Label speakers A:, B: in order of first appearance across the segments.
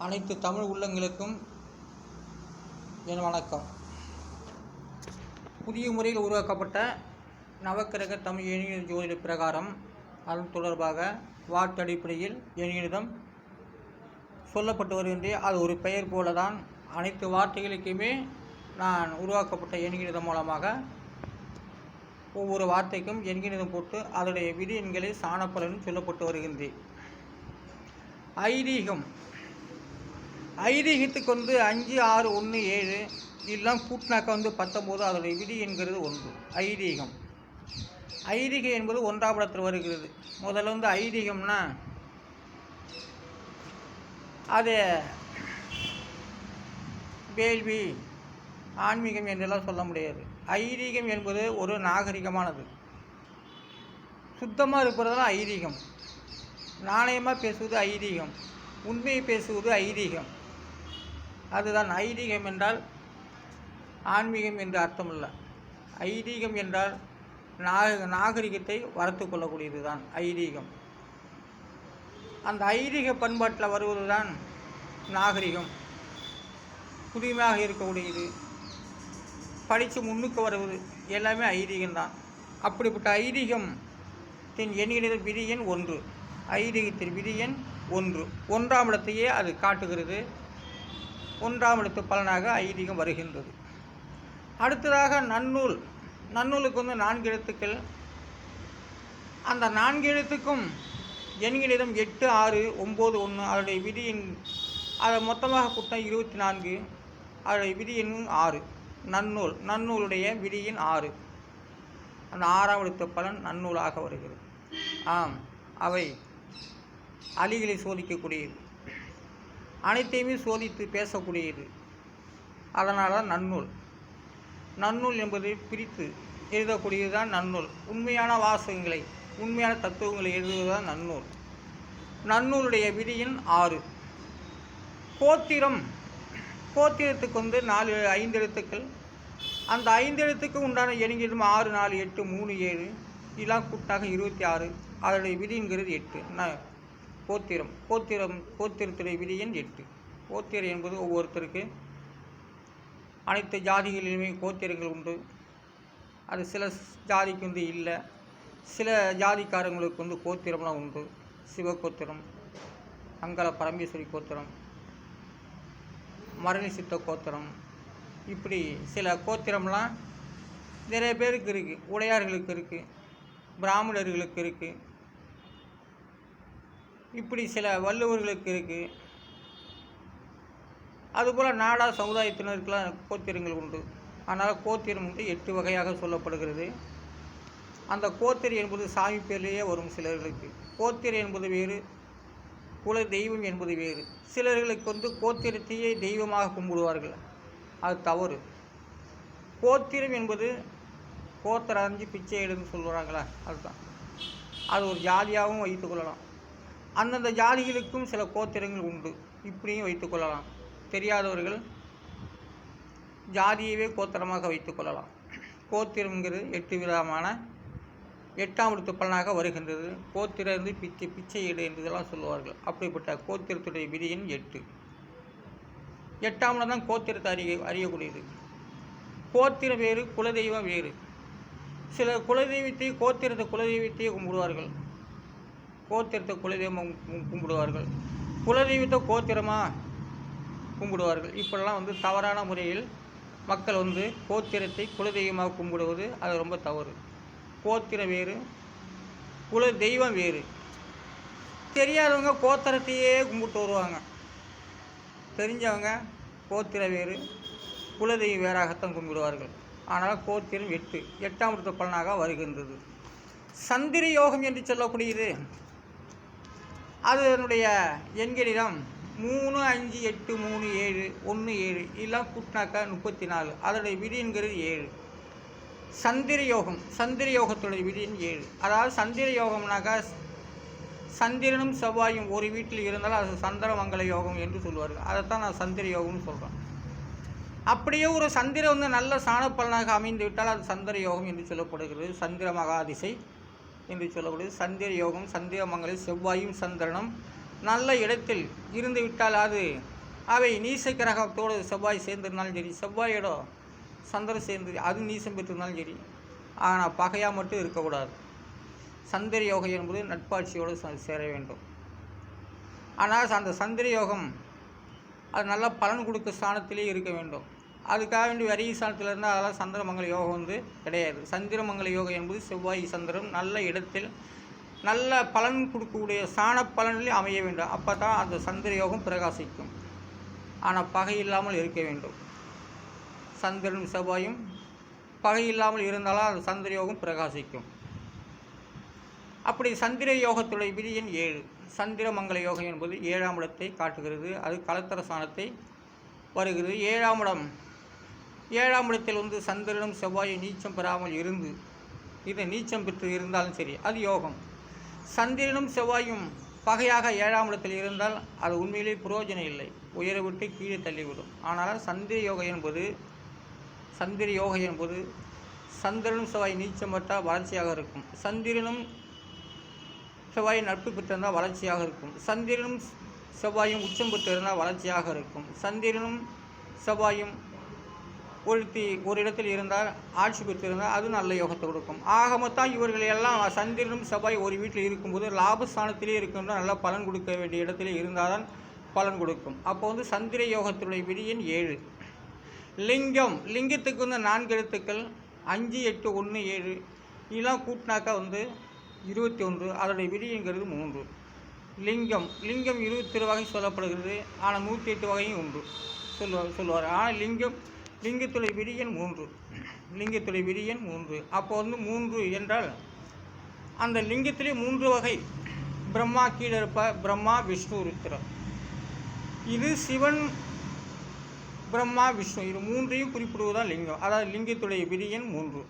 A: அனைத்து தமிழ் உள்ளங்களுக்கும் என் வணக்கம். புதிய முறையில் உருவாக்கப்பட்ட நவக்கிரக தமிழ் எண்ணிய ஜோதிட பிரகாரம் அதன் தொடர்பாக வாட்டு அடிப்படையில் எண்ணிடம் சொல்லப்பட்டு வருகின்றே அது ஒரு பெயர் போல தான் அனைத்து வார்த்தைகளுக்குமே நான் உருவாக்கப்பட்ட எண்கிணிதம் மூலமாக ஒவ்வொரு வார்த்தைக்கும் எண்கிணிதம் போட்டு அதனுடைய விதி எண்களை சாணப்பலன் சொல்லப்பட்டு வருகின்றேன் ஐதீகம் ஐதீகத்துக்கு வந்து அஞ்சு ஆறு ஒன்று ஏழு இதெல்லாம் கூட்டினாக்கா வந்து பத்தொம்போது அதோடைய விதி என்கிறது ஒன்று ஐதீகம். ஐதீகம் என்பது ஒன்றாம் இடத்தில் வருகிறது. முதல்ல வந்து ஐதீகம்னா அது வேள்வி ஆன்மீகம் என்றெல்லாம் சொல்ல முடியாது. ஐதீகம் என்பது ஒரு நாகரிகமானது. சுத்தமாக இருப்பதெல்லாம் ஐதீகம். நாணயமாக பேசுவது ஐதீகம். உண்மையை பேசுவது ஐதீகம். அதுதான் ஐதீகம் என்றால் ஆன்மீகம் என்று அர்த்தமல்ல ஐதீகம் என்றால் நாக நாகரிகத்தை வளர்த்து கொள்ளக்கூடியது தான் ஐதீகம். அந்த ஐதீக பண்பாட்டில் வருவது தான் நாகரிகம். புதுமையாக இருக்கக்கூடியது. படித்து முன்னுக்கு வருவது எல்லாமே ஐதீகம்தான். அப்படிப்பட்ட ஐதீகம் தின் விதி எண் ஒன்று. ஐதீகத்தின் விதி எண் ஒன்று. ஒன்றாம் இடத்தையே அது காட்டுகிறது. ஒன்றாம் எழுத்து பலனாக ஐதீகம் வருகின்றது. அடுத்ததாக நன்னூல். நன்னூலுக்கு வந்து நான்கு எழுத்துக்கள். அந்த நான்கு எழுத்துக்கும் எண்களிடம் எட்டு ஆறு ஒம்பது ஒன்று அதனுடைய விதியின் அதை மொத்தமாக கூட்டம் இருபத்தி நான்கு அதனுடைய விதி எண் ஆறு. நன்னூல். நன்னூலுடைய விதியின் ஆறு. அந்த ஆறாம் எழுத்து பலன் நன்னூலாக வருகிறது. ஆம். அவை அலிகளை சோதிக்கக்கூடியது. அனைத்தையுமே சோதித்து பேசக்கூடியது. அதனால் தான் நன்னூல். நன்னூல் என்பதை பிரித்து எழுதக்கூடியது தான் நன்னூல். உண்மையான வாசகங்களை உண்மையான தத்துவங்களை எழுதுவது தான் நன்னூல். நன்னூலுடைய விதியின் ஆறு. கோத்திரம். கோத்திரத்துக்கு வந்து நாலு ஐந்து எழுத்துக்கள். அந்த ஐந்து எழுத்துக்கு உண்டான எண்ணிக்கையும் ஆறு நாலு எட்டு மூணு ஏழு இதெல்லாம் கூட்டாக இருபத்தி ஆறு. அதனுடைய விதிங்கிறது எட்டு. ந கோத்திரம் கோத்திரம் கோத்திரத்துடைய விதியின் எட்டு. கோத்திரம் என்பது ஒவ்வொருத்தருக்கு அனைத்து ஜாதிகளிலுமே கோத்திரங்கள் உண்டு. அது சில ஜாதிக்கு வந்து இல்லை. சில ஜாதிக்காரங்களுக்கு வந்து கோத்திரம்லாம் உண்டு. சிவகோத்திரம் அங்கல பரமேஸ்வரி கோத்திரம் மரணி சித்த கோத்திரம். இப்படி சில கோத்திரம்லாம் நிறைய பேருக்கு இருக்குது உடையார்களுக்கு இருக்குது பிராமணர்களுக்கு இருக்குது இப்படி சில வள்ளுவர்களுக்கு இருக்குது அதுபோல் நாடா சமுதாயத்தினருக்கெல்லாம் கோத்திரங்கள் உண்டு. அதனால் கோத்திரம் வந்து எட்டு வகையாக சொல்லப்படுகிறது. அந்த கோத்திர என்பது சாமி பேர்லேயே வரும் சிலர்களுக்கு. கோத்திரை என்பது வேறு குல தெய்வம் என்பது வேறு. சிலர்களுக்கு வந்து கோத்திரத்தையே தெய்வமாக கும்பிடுவார்கள். அது தவறு. கோத்திரம் என்பது கோத்திரம் அறிஞ்சு பிச்சை எடுன்னு சொல்கிறாங்களா அதுதான். அது ஒரு ஜாதியாகவும் வைத்துக்கொள்ளலாம் அந்தந்த ஜாதிகளுக்கும் சில கோத்திரங்கள் உண்டு. இப்படியும் வைத்துக்கொள்ளலாம் தெரியாதவர்கள் ஜாதியவே கோத்திரமாக வைத்துக்கொள்ளலாம் கோத்திரங்கிறது எட்டு விதமான எட்டாம் விடுத்து பலனாக வருகின்றது. கோத்திரந்து பிச்சை பிச்சை இடு என்றதெல்லாம் சொல்லுவார்கள். அப்படிப்பட்ட கோத்திரத்துடைய விதியின் எட்டு. எட்டாம் இடம் தான் கோத்திரத்தை அறிய அறியக்கூடியது. கோத்திரம் வேறு குலதெய்வம் வேறு. சில குலதெய்வத்தை கோத்திரத்தை குலதெய்வத்தையே கும்பிடுவார்கள். கோத்திரத்தை குலதெய்வம் கும்பிடுவார்கள். குலதெய்வத்தை கோத்திரமாக கும்பிடுவார்கள். இப்படிலாம் வந்து தவறான முறையில் மக்கள் வந்து கோத்திரத்தை குலதெய்வமாக கும்பிடுவது அது ரொம்ப தவறு. கோத்திரம் வேறு குல தெய்வம் வேறு. தெரியாதவங்க கோத்திரத்தையே கும்பிட்டு வருவாங்க. தெரிஞ்சவங்க கோத்திர வேறு குலதெய்வம் வேறாகத்தான் கும்பிடுவார்கள். ஆனால் கோத்திரம் எட்டு எட்டாம் இடத்து பலனாக வருகின்றது. சந்திர யோகம் என்று சொல்லக்கூடியது அதனுடைய எண்களிடம் மூணு அஞ்சு எட்டு மூணு ஏழு ஒன்று ஏழு இதெல்லாம் கூட்டினாக்கா முப்பத்தி நாலு அதனுடைய விதிங்கிறது ஏழு. சந்திர யோகம் சந்திர யோகத்துடைய விதியின் ஏழு. அதாவது சந்திர யோகம்னாக்கா சந்திரனும் செவ்வாயும் ஒரு வீட்டில் இருந்தால் அது சந்திர மங்கள யோகம் என்று சொல்லுவார்கள் அதைத்தான் நான் சந்திர யோகம்னு சொல்கிறேன் அப்படியே ஒரு சந்திரன் வந்து நல்ல சாணப்பலனாக அமைந்து விட்டால் அது சந்திர யோகம் என்று சொல்லப்படுகிறது. சந்திர மகாதிசை. என்று சொல்லக்கூடியது சந்திர யோகம் சந்திரமங்கலம் செவ்வாயும் சந்திரனும் நல்ல இடத்தில் இருந்து விட்டால் அது. அவை நீச கிரகத்தோடு செவ்வாய் சேர்ந்திருந்தாலும் சரி செவ்வாயோட சந்திரன் சேர்ந்து அது நீசம் பெற்றிருந்தாலும் சரி ஆனால் பகையாக மட்டும் இருக்கக்கூடாது. சந்திர யோகம் என்பது நட்பாட்சியோடு ச- சேர வேண்டும். ஆனால் அந்த சந்திர யோகம் அது நல்ல பலன் கொடுக்க ஸ்தானத்திலே இருக்க வேண்டும். அதுக்காக வேண்டி வரிய சாணத்தில் இருந்தால் அதெல்லாம் சந்திரமங்கல யோகம் வந்து கிடையாது. சந்திரமங்கல யோகம் என்பது செவ்வாய் சந்திரன் நல்ல இடத்தில் நல்ல பலன் கொடுக்கக்கூடிய சாண பலனில் அமைய வேண்டும். அப்போ தான் அந்த சந்திர யோகம் பிரகாசிக்கும். ஆனால் பகை இல்லாமல் இருக்க வேண்டும். சந்திரனும் செவ்வாயும் பகை இல்லாமல் இருந்தாலும் அந்த சந்திர யோகம் பிரகாசிக்கும். அப்படி சந்திர யோகத்துடைய விதியின் ஏழு. சந்திரமங்கல யோகம் என்பது ஏழாம் இடத்தை காட்டுகிறது. அது கலத்தர சாணத்தை வருகிறது. ஏழாம் இடம் ஏழாம் இடத்தில் வந்து சந்திரனும் செவ்வாயும் நீச்சம் பெறாமல் இருந்து இது நீச்சம் பெற்று இருந்தாலும் சரி அது யோகம். சந்திரனும் செவ்வாயும் பகையாக ஏழாம் இடத்தில் இருந்தால் அது உண்மையிலே புரோஜனம் இல்லை. உயர விட்டு கீழே தள்ளிவிடும். ஆனால் சந்திர யோகம் என்பது சந்திர யோகம் என்பது சந்திரனும் செவ்வாய் நீச்சம் பெற்றால் வளர்ச்சியாக இருக்கும். சந்திரனும் செவ்வாய் நட்பு பெற்றிருந்தால் வளர்ச்சியாக இருக்கும். சந்திரனும் செவ்வாயும் உச்சம் பெற்றிருந்தால் வளர்ச்சியாக இருக்கும். சந்திரனும் செவ்வாயும் ஒருத்தி ஒரு இடத்தில் இருந்தால் ஆட்சி பெற்றிருந்தால் அது நல்ல யோகத்தை கொடுக்கும். ஆக மொத்தம் இவர்கள் எல்லாம் சந்திரனும் செவ்வாய் ஒரு வீட்டில் இருக்கும்போது லாபஸ்தானத்திலே இருக்கின்ற நல்ல பலன் கொடுக்க வேண்டிய இடத்துல இருந்தால் தான் பலன் கொடுக்கும். அப்போ வந்து சந்திர யோகத்தினுடைய விதியின் ஏழு. லிங்கம் லிங்கத்துக்கு வந்து நான்கு எழுத்துக்கள் அஞ்சு எட்டு ஒன்று ஏழு இதெல்லாம் கூட்டினாக்கா வந்து இருபத்தி ஒன்று அதனுடைய விதிங்கிறது மூன்று. லிங்கம் லிங்கம் இருபத்தி வகை சொல்லப்படுகிறது ஆனால் நூற்றி எட்டு வகையும் உண்டு சொல்லுவார் சொல்லுவார். ஆனால் லிங்கம் லிங்கத்துடைய விரியன் மூன்று. லிங்கத்துடைய விரியன் மூன்று. அப்போ வந்து மூன்று என்றால் அந்த லிங்கத்திலே மூன்று வகை. பிரம்மா கீழே இருப்பார் பிரம்மா விஷ்ணு ருத்ரன் இது சிவன் பிரம்மா விஷ்ணு. இது மூன்றையும் குறிப்பிடுவதுதான் லிங்கம். அதாவது லிங்கத்துடைய விரியன் மூன்று.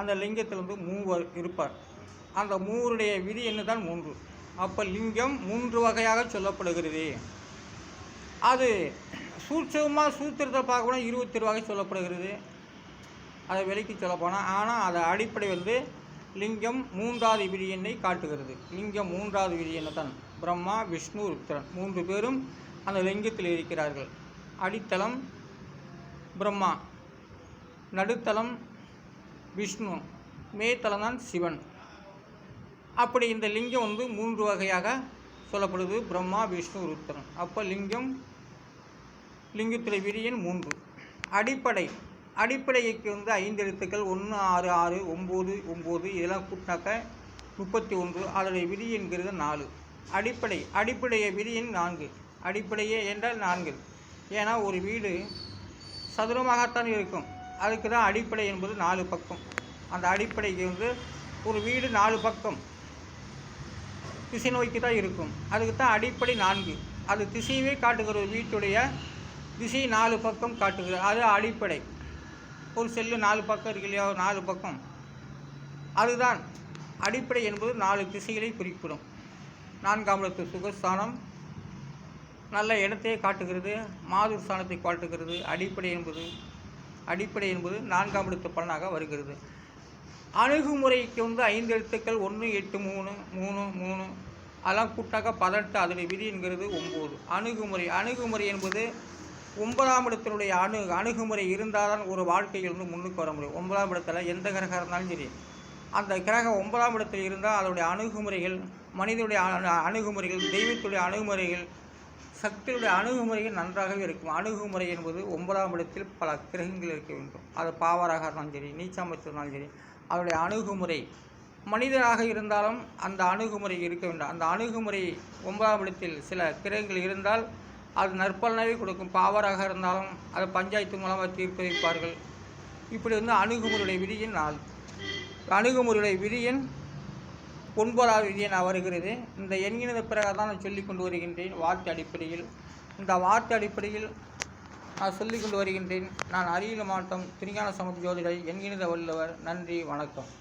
A: அந்த லிங்கத்தில் வந்து மூவர் இருப்பார். அந்த மூவருடைய விதி என்னதான்? மூன்று. அப்போ லிங்கம் மூன்று வகையாக சொல்லப்படுகிறது. அது சூட்சமாக சூத்திரத்தை பார்க்கணும் இருபத்தி வகை சொல்லப்படுகிறது. அதை விலைக்கு சொல்லப்போனால் ஆனால் அதை அடிப்படை வந்து லிங்கம் மூன்றாவது விரியனை காட்டுகிறது. லிங்கம் மூன்றாவது விதி தான் பிரம்மா விஷ்ணு ருத்ரன். மூன்று பேரும் அந்த லிங்கத்தில் இருக்கிறார்கள். அடித்தளம் பிரம்மா நடுத்தளம் விஷ்ணு மேத்தளம் தான் சிவன். அப்படி இந்த லிங்கம் வந்து மூன்று வகையாக சொல்லப்படுது பிரம்மா விஷ்ணு ருத்ரன். அப்போ லிங்கம் லிங்கத்துடைய விரியன் மூன்று. அடிப்படை. அடிப்படைக்கு வந்து ஐந்து எழுத்துக்கள் ஒன்று ஆறு ஆறு ஒம்பது ஒம்பது இதெல்லாம் கூட்டினாக்க முப்பத்தி ஒன்று. அதனுடைய விதி என்கிறது நாலு. அடிப்படை. அடிப்படைய விதியின் நான்கு. அடிப்படையே என்றால் நான்கு. ஏன்னா ஒரு வீடு சதுரமாகத்தான் இருக்கும். அதுக்கு தான் அடிப்படை என்பது நாலு பக்கம். அந்த அடிப்படைக்கு வந்து ஒரு வீடு நாலு பக்கம். திசை நோக்கி தான் இருக்கும். அதுக்கு தான் அடிப்படை நான்கு. அது திசையவே காட்டுகிற ஒரு வீட்டுடைய திசை நாலு பக்கம் காட்டுகிறது. அது அடிப்படை. ஒரு செல்லு நாலு பக்கம் இருக்கு இல்லையா? நாலு பக்கம். அதுதான் அடிப்படை என்பது நாலு திசைகளை குறிப்பிடும். நான்காம் இடத்து சுகஸ்தானம். நல்ல இடத்தையே காட்டுகிறது. மாதுர் ஸ்தானத்தை காட்டுகிறது. அடிப்படை என்பது அடிப்படை என்பது நான்காம் இடத்து பலனாக வருகிறது. அணுகுமுறைக்கு வந்து ஐந்து எழுத்துக்கள் ஒன்று எட்டு மூணு மூணு மூணு அதெல்லாம் கூட்டாக பதினெட்டு அதனுடைய விதி என்கிறது ஒம்பது. அணுகுமுறை. அணுகுமுறை என்பது ஒன்பதாம் இடத்தினுடைய அணு அணுகுமுறை இருந்தால் தான் ஒரு வாழ்க்கையில் வந்து முன்னுக்கு வர முடியும். ஒன்பதாம் இடத்துல எந்த கிரகம் இருந்தாலும் சரி. அந்த கிரகம் ஒன்பதாம் இடத்தில் இருந்தால் அதனுடைய அணுகுமுறைகள் மனிதனுடைய அணு- அணுகுமுறைகள் தெய்வத்துடைய அணுகுமுறைகள் சக்தியுடைய அணுகுமுறைகள் நன்றாகவே இருக்கும். அணுகுமுறை என்பது ஒன்பதாம் இடத்தில் பல கிரகங்கள் இருக்க வேண்டும். அது பாவராக இருந்தாலும் சரி நீச்சாமத்து இருந்தாலும் சரி அதனுடைய அணுகுமுறை மனிதராக இருந்தாலும் அந்த அணுகுமுறை இருக்க வேண்டும். அந்த அணுகுமுறை ஒன்பதாம் இடத்தில் சில கிரகங்கள் இருந்தால் அது நற்பலனாகவே கொடுக்கும். பாவராக இருந்தாலும் அது பஞ்சாயத்து மூலமாக தீர்ப்பு வைப்பார்கள். இப்படி வந்து அணுகுமுறையுடைய விதியின் நாள். அணுகுமுறையுடைய விதியின் ஒன்பதாவது விதியை நான் வருகிறது. இந்த எண்கிணத பிறகு தான் நான் சொல்லி கொண்டு வருகின்றேன் வார்த்தை அடிப்படையில். இந்த வார்த்தை அடிப்படையில் நான் சொல்லிக் கொண்டு வருகின்றேன். நான் அரியல மாவட்டம் திருஞான சமுத ஜோதிடர் எண்கிணத வல்லவர் நன்றி வணக்கம்.